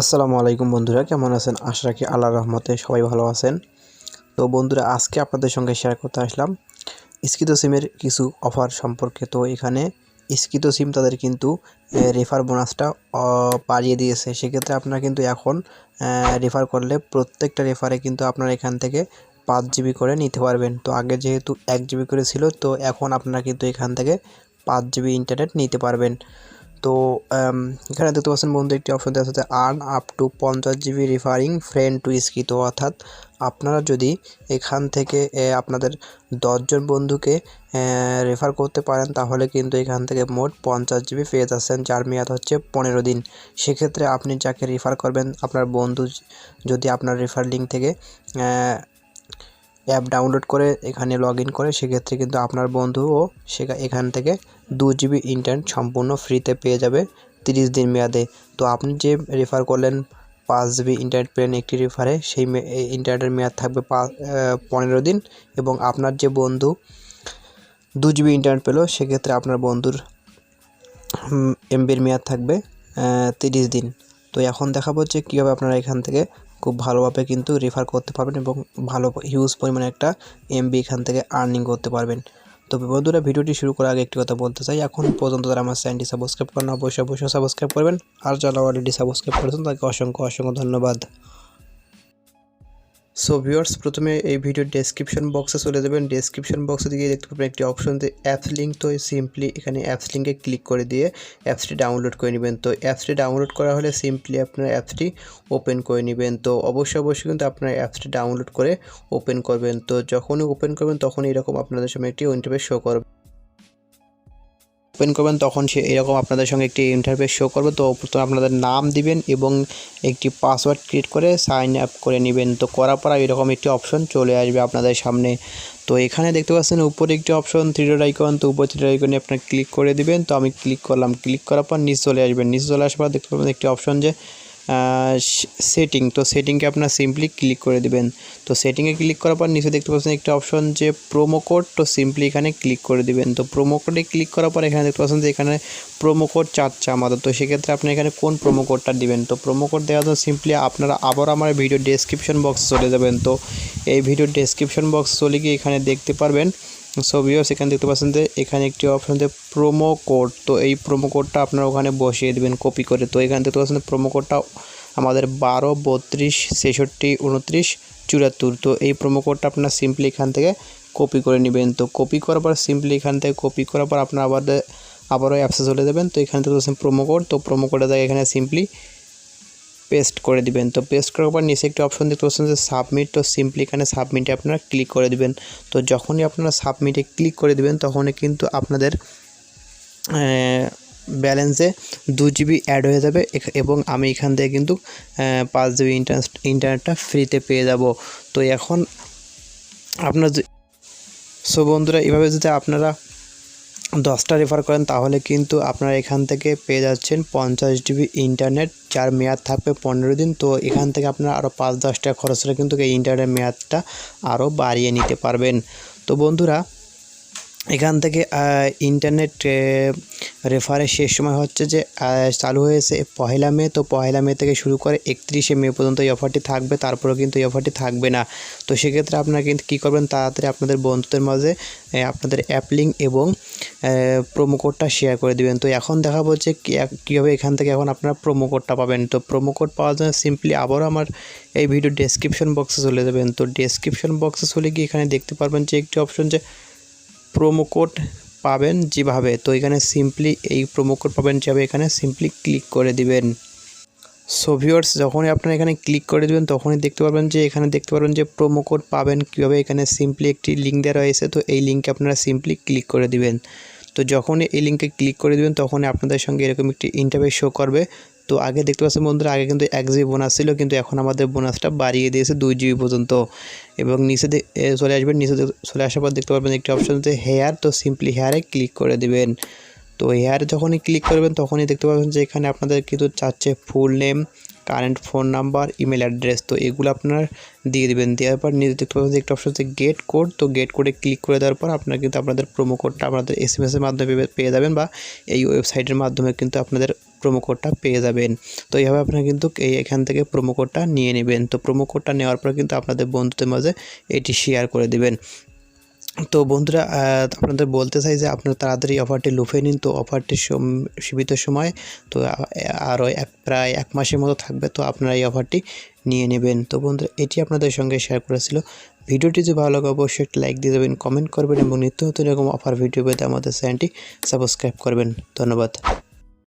আসসালামু আলাইকুম বন্ধুরা, কেমন আছেন? আশা রাখি আল্লাহর রহমতে সবাই ভালো আছেন। তো বন্ধুরা, আজকে আপনাদের সঙ্গে শেয়ার করতে আসলাম স্কিত সিমের কিছু অফার সম্পর্কে। তো এখানে স্কিত সিম তাদের কিন্তু রেফার বোনাসটা বাড়িয়ে দিয়েছে। সেক্ষেত্রে আপনারা কিন্তু এখন রেফার করলে প্রত্যেকটা রেফারে কিন্তু আপনারা এখান থেকে পাঁচ জিবি করে নিতে পারবেন। তো আগে যেহেতু এক জিবি করে ছিল, তো এখন আপনারা কিন্তু এখান থেকে পাঁচ জিবি ইন্টারনেট নিতে পারবেন। তো এখানে দেখতে পাচ্ছেন বন্ধু, একটি অপশন দেওয়া আছে আর্ন আপ টু পঞ্চাশ জিবি রিফারিং ফ্রেন্ড টু স্কি তো অর্থাৎ আপনারা যদি এখান থেকে আপনাদের দশজন বন্ধুকে রেফার করতে পারেন, তাহলে কিন্তু এখান থেকে মোট পঞ্চাশ জিবি পেয়ে যাচ্ছেন, যার মেয়াদ হচ্ছে পনেরো দিন। সেক্ষেত্রে আপনি যাকে রেফার করবেন, আপনার বন্ধু, যদি আপনার রেফার লিঙ্ক থেকে অ্যাপ ডাউনলোড করে এখানে লগ ইন করে, সেক্ষেত্রে কিন্তু আপনার বন্ধুও সেখা এখান থেকে দু জিবি ইন্টারনেট সম্পূর্ণ ফ্রিতে পেয়ে যাবে তিরিশ দিন মেয়াদে। তো আপনি যে রেফার করলেন পাঁচ জিবি ইন্টারনেট পেলেন একটি রেফারে সেই ইন্টারনেটের মেয়াদ থাকবে পনেরো দিন এবং আপনার যে বন্ধু দু জিবি ইন্টারনেট পেল, সেক্ষেত্রে আপনার বন্ধুর এমবির মেয়াদ থাকবে তিরিশ দিন। তো এখন দেখাবো যে কীভাবে আপনারা এখান থেকে খুব ভালোভাবে কিন্তু রেফার করতে পারবেন এবং ভালো হিউজ পরিমাণে একটা এমবি এখান থেকে আর্নিং করতে পারবেন। তো বন্ধুরা, ভিডিওটি শুরু করার আগে একটি কথা বলতে চাই। এখন পর্যন্ত তারা আমার চ্যানেলটি সাবস্ক্রাইব করেন, অবশ্যই অবশ্যই সাবস্ক্রাইব করবেন। আর যারা অলরেডি সাবস্ক্রাইব করেছেন তাকে অসংখ্য অসংখ্য ধন্যবাদ। সো ভিউয়ার্স প্রথমে এই ভিডিওর ডেসক্রিপশন বক্সে চলে যাবেন। ডেসক্রিপশন বক্সে দিকে দেখতে পাবেন একটি অপশন যে অ্যাপস লিঙ্ক তো সিম্পলি এখানে অ্যাপস লিঙ্কে ক্লিক করে দিয়ে অ্যাপসটি ডাউনলোড করে নেবেন। তো অ্যাপসটি ডাউনলোড করা হলে সিম্পলি আপনার অ্যাপসটি ওপেন করে নেবেন। তো অবশ্যই অবশ্যই কিন্তু আপনার অ্যাপসটি ডাউনলোড করে ওপেন করবেন। তো যখনই ওপেন করবেন তখন এরকম আপনাদের সামনে একটি ইন্টারফেস শো করবে। ওপেন করবেন, তখন সে এরকম আপনাদের সঙ্গে একটি ইন্টারফেস শো করবে। তো প্রথমে আপনাদের নাম দিবেন এবং একটি পাসওয়ার্ড ক্রিয়েট করে সাইন আপ করে নেবেন। তো করার পর এরকম একটি অপশন চলে আসবে আপনাদের সামনে। তো এখানে দেখতে পাচ্ছেন উপরে একটি অপশন থ্রি ডট আইকন তো উপর থ্রি ডট আইকনে আপনার ক্লিক করে দিবেন। তো আমি ক্লিক করলাম। ক্লিক করার পর নিচে চলে আসবেন। নিচে চলে আসার পর দেখতে পাবেন একটি অপশন যে সেটিং তো সেটিংকে আপনার সিম্পলি ক্লিক করে দিবেন। তো সেটিংয়ে ক্লিক করার পর নিচে দেখতে পাচ্ছেন একটা অপশন যে প্রোমো কোড তো সিম্পলি এখানে ক্লিক করে দিবেন। তো প্রোমো কোডে ক্লিক করার পর এখানে দেখতে পাচ্ছেন যে এখানে প্রোমো কোড চাচ্ছে আমাদের। তো সেক্ষেত্রে আপনি এখানে কোন প্রোমো কোডটা দিবেন? তো প্রোমো কোড দেওয়ার জন্য সিম্পলি আপনারা আবার আমার ভিডিও ডেসক্রিপশন বক্সে চলে যাবেন। তো এই ভিডিও ডেসক্রিপশন বক্স চলে গিয়ে এখানে দেখতে পারবেন। সো ভিউয়ার্স এখানে দেখতে পাচ্ছেন যে এখানে একটি অপশন যে প্রোমো কোড তো এই প্রোমো কোডটা আপনারা ওখানে বসিয়ে দেবেন কপি করে। তো এখানে দেখতে পাচ্ছেন প্রোমো কোডটা আমাদের বারো, বত্রিশ, ছেষট্টি, উনত্রিশ চুয়াত্তর তো এই প্রোমো কোডটা আপনার সিম্পলি এখান থেকে কপি করে নেবেন। তো কপি করার পর সিম্পলি এখান থেকে কপি করার পর আপনার আবার আবারও অ্যাপসে চলে যাবেন। তো এখানে দেখতে পাচ্ছেন প্রোমো কোড তো প্রোমো কোডের জায়গায় এখানে সিম্পলি পেস্ট করে দিবেন। তো পেস্ট করার পর নিচে একটি অপশন দেখতে পাচ্ছেন যে সাবমিট তো সিম্পলি এখানে সাবমিটে আপনারা ক্লিক করে দিবেন। তো যখনই আপনারা সাবমিটে ক্লিক করে দিবেন, তখনই কিন্তু আপনাদের ব্যালেন্সে দু জিবি অ্যাড হয়ে যাবে। এবং আমি এখান থেকে কিন্তু পাঁচ জিবি ইন্টারনেট ইন্টারনেটটা ফ্রিতে পেয়ে যাব। তো এখন আপনার সো বন্ধুরা, এভাবে যদি আপনারা দশটা রেফার করেন, তাহলে কিন্তু আপনারা এখান থেকে পেয়ে যাচ্ছেন পঞ্চাশ জিবি ইন্টারনেট যার মেয়াদ থাকবে পনেরো দিন। তো এখান থেকে আপনারা আরও পাঁচ দশটা খরচ হলে কিন্তু এই ইন্টারনেট মেয়াদটা আরও বাড়িয়ে নিতে পারবেন। তো বন্ধুরা এখান থেকে ইন্টারনেট রেফারের শেষ সময় হচ্ছে যে চালু হয়েছে পহেলা মে। তো পহেলা মে থেকে শুরু করে একত্রিশে মে পর্যন্ত এই অফারটি থাকবে। তারপরেও কিন্তু এই অফারটি থাকবে না। তো সেক্ষেত্রে আপনারা কিন্তু কী করবেন? তাড়াতাড়ি আপনাদের বন্ধুদের মাঝে আপনাদের অ্যাপ লিঙ্ক এবং প্রোমো কোডটা শেয়ার করে দিবেন। তো এখন দেখাবো যে কীভাবে এখান থেকে এখন আপনারা প্রোমো কোডটা পাবেন। তো প্রোমো কোড পাওয়ার জন্য সিম্পলি আবারও আমার এই ভিডিও ডেসক্রিপশন বক্সে চলে যাবেন। তো ডেসক্রিপশন বক্সে চলে গিয়ে এখানে দেখতে পারবেন যে একটি অপশন যে প্রোমো কোড পাবেন যেভাবে। তো এখানে সিম্পলি এই প্রোমো কোড পাবেন যেভাবে এখানে সিম্পলি ক্লিক করে দিবেন। সো যখনই আপনারা এখানে ক্লিক করে দেবেন, তখনই দেখতে পারবেন যে এখানে দেখতে পারবেন যে প্রোমো কোড পাবেন কীভাবে। এখানে সিম্পলি একটি লিঙ্ক দেওয়া রয়েছে, তো এই লিঙ্কে আপনারা সিম্পলি ক্লিক করে দিবেন। তো যখনই এই লিঙ্কে ক্লিক করে দেবেন, তখনই আপনাদের সঙ্গে এরকম একটি ইন্টারভিউ শো করবে। তো আগে দেখতে পাচ্ছেন বন্ধুরা, আগে কিন্তু এক জিবি বোনাস ছিল, কিন্তু এখন আমাদের বোনাসটা বাড়িয়ে দিয়েছে দুই জিবি পর্যন্ত। এবং নিচে চলে আসবেন, নিচে চলে আসার পর দেখতে পারবেন একটি অপশন হচ্ছে হেয়ার তো সিম্পলি হেয়ারে ক্লিক করে দেবেন। তো হেয়ারে যখনই ক্লিক করবেন, তখনই দেখতে পাবেন যে এখানে আপনাদের কিন্তু চাচ্ছে full name current phone number email address তো এগুলো আপনার দিয়ে দেবেন। দেওয়ার পর নিজে দেখতে পাবেন একটা অপশন হচ্ছে গেট কোড তো গেট কোডে ক্লিক করে দেওয়ার পর আপনার কিন্তু আপনাদের প্রোমো কোডটা আপনাদের এস এম এসের মাধ্যমে পেয়ে- পেয়ে যাবেন বা এই ওয়েবসাইটের মাধ্যমে কিন্তু আপনাদের প্রোমো কোডটা পেয়ে যাবেন। তো এইভাবে আপনারা কিন্তু এই এখান থেকে প্রোমো কোডটা নিয়ে নেবেন। তো প্রোমো কোডটা নেওয়ার পর কিন্তু আপনাদের বন্ধুদের মাঝে এটি শেয়ার করে দিবেন। তো বন্ধুরা আপনাদের বলতে চাই যে আপনারা তাড়াতাড়ি অফারটি লুফে নিন। তো অফারটি সীমিত সময়, তো আরও এক, প্রায় এক মাসের মতো থাকবে, তো আপনারা এই অফারটি নিয়ে নেবেন। তো বন্ধুরা, এটি আপনাদের সঙ্গে শেয়ার করেছিল। ভিডিওটি যদি ভালো লাগে, অবশ্যই একটি লাইক দিয়ে দেবেন, কমেন্ট করবেন এবং নিত্য নতুন এরকম অফার, ভিডিও পেতে আমাদের চ্যানেলটি সাবস্ক্রাইব করবেন। ধন্যবাদ।